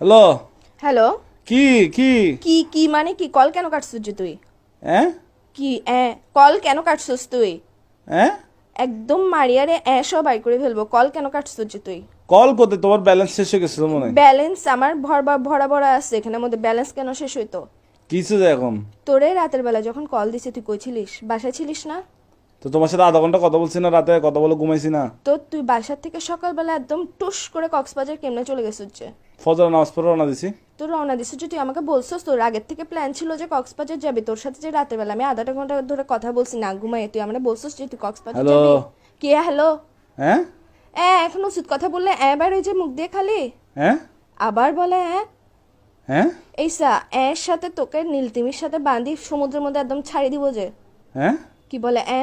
Hello? Hello? কি কি? কি কি মানে কি? কল কেন কাটছিস যে তুই? হ্যাঁ কি এ? কল কেন কাটছিস তুই? হ্যাঁ একদম মারিয়ারে এ সব বাই করে ফেলব। কল কেন কাটছিস যে তুই? কল করতে তোমার ব্যালেন্স শেষ হয়ে গেছে মনে ব্যালেন্স আমার ভরবা ভরা ভরা আছে। এখানের মধ্যে ব্যালেন্স কেন শেষ হইতো? কিছু এখন? তোরে রাতের বেলা যখন কল দিছে তুই কইছিলিস বাসায় ছিলিস না? তো তোমার সাথে আধা ঘণ্টা কথা বলছি না রাতে কথা বলে ঘুমাইছি না। তো তুই বাসার থেকে সকালবেলা একদম টুস করে কক্সবাজার কেমনে চলে গেছিস যে? ফজর নামাজ পড়ে রওনা দিছি। তোর রওনা দিছিস যে তুই আমাকে বলছিস তোর আগের থেকে প্ল্যান ছিল যে কক্সবাজার যাবি তোর সাথে যে রাতের বেলা আমি আধাটা ঘণ্টা ধরে কথা বলছি না ঘুমাই তুই আমরা বলছিস যে তুই কক্সবাজার হ্যালো। যাবি? কে হ্যালো? হ্যাঁ? এ এখন উচিত কথা বললে এবার ওই যে মুখ দিয়ে খালি? হ্যাঁ? আবার বলে হ্যাঁ হ্যাঁ? এইসা এর সাথে তোকে নীলতিমির সাথে বাঁধি সমুদ্রের মধ্যে একদম ছাড়ি দিব যে। হ্যাঁ? কি বলে এ?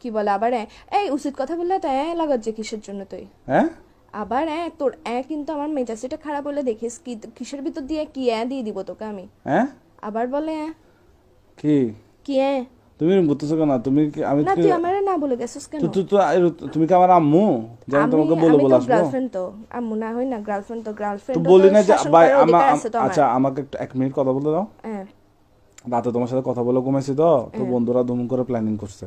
কি বলে আবার এই উচিত কথা বললে তো এ লাগাত যে কিসের জন্য তুই? হ্যাঁ? আবার এ তোর এ কিন্তু আমার মেজাজটা খারাপ হলে দেখিস কি কিসের ভিতর দিয়ে কি এ দিয়ে দিব তোকে আমি? হ্যাঁ? আবার বলে কি? কি এ? তুমি করতেছো কেন? তুমি আমি না তুই আমারে না বলে গেছিস কেন? তো- তো- তুমি কি আমার আম্মু? যে তোমাকে বলে বলে আসব গার্লফ্রেন্ড তো আম্মু না হই না গার্লফ্রেন্ড তো গার্লফ্রেন্ড তো বলি না যে ভাই আমার আচ্ছা আমাকে একটু এক মিনিট কথা বলতে দাও। হ্যাঁ। রাতে তোমার সাথে কথা বলে ঘুমাইছি তো তো বন্ধুরা দুম করে প্ল্যানিং করছে।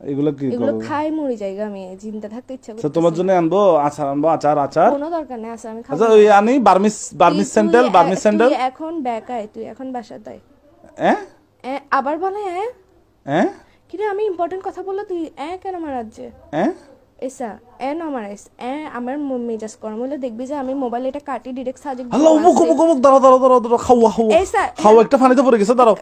এগুলো কি এগুলো খাই মরি জায়গা আমি জিন্দা থাকতে ইচ্ছা আচ্ছা করতেছে তোমার জন্য আনব আচার আনব আচার আচার? কোনো দরকার নেই আছে আমি খাব। আচ্ছা ওই আনি Burmese Burmese sandal Burmese sandal. তুই এখন বেকায় তুই এখন বাসায় তাই হ্যাঁ আবার বলে হ্যাঁ হ্যাঁ কিরে আমি ইম্পর্টেন্ট কথা বললে তুই এ কেন আমার রাজ্যে? হ্যাঁ এসা এ ন আমার এস এ আমার ম- মেজাজ গরম হলে দেখবি যে আমি মোবাইল এটা কাটি ডিরেক্ট সাজে হ্যালো মুখ মুখ মুখ দাঁড়াও দাঁড়াও দাঁড়াও দাঁড়াও খাওয়া খাওয়া। এসা খাওয়া একটা পানিতে পড়ে গেছে দাঁড়াও।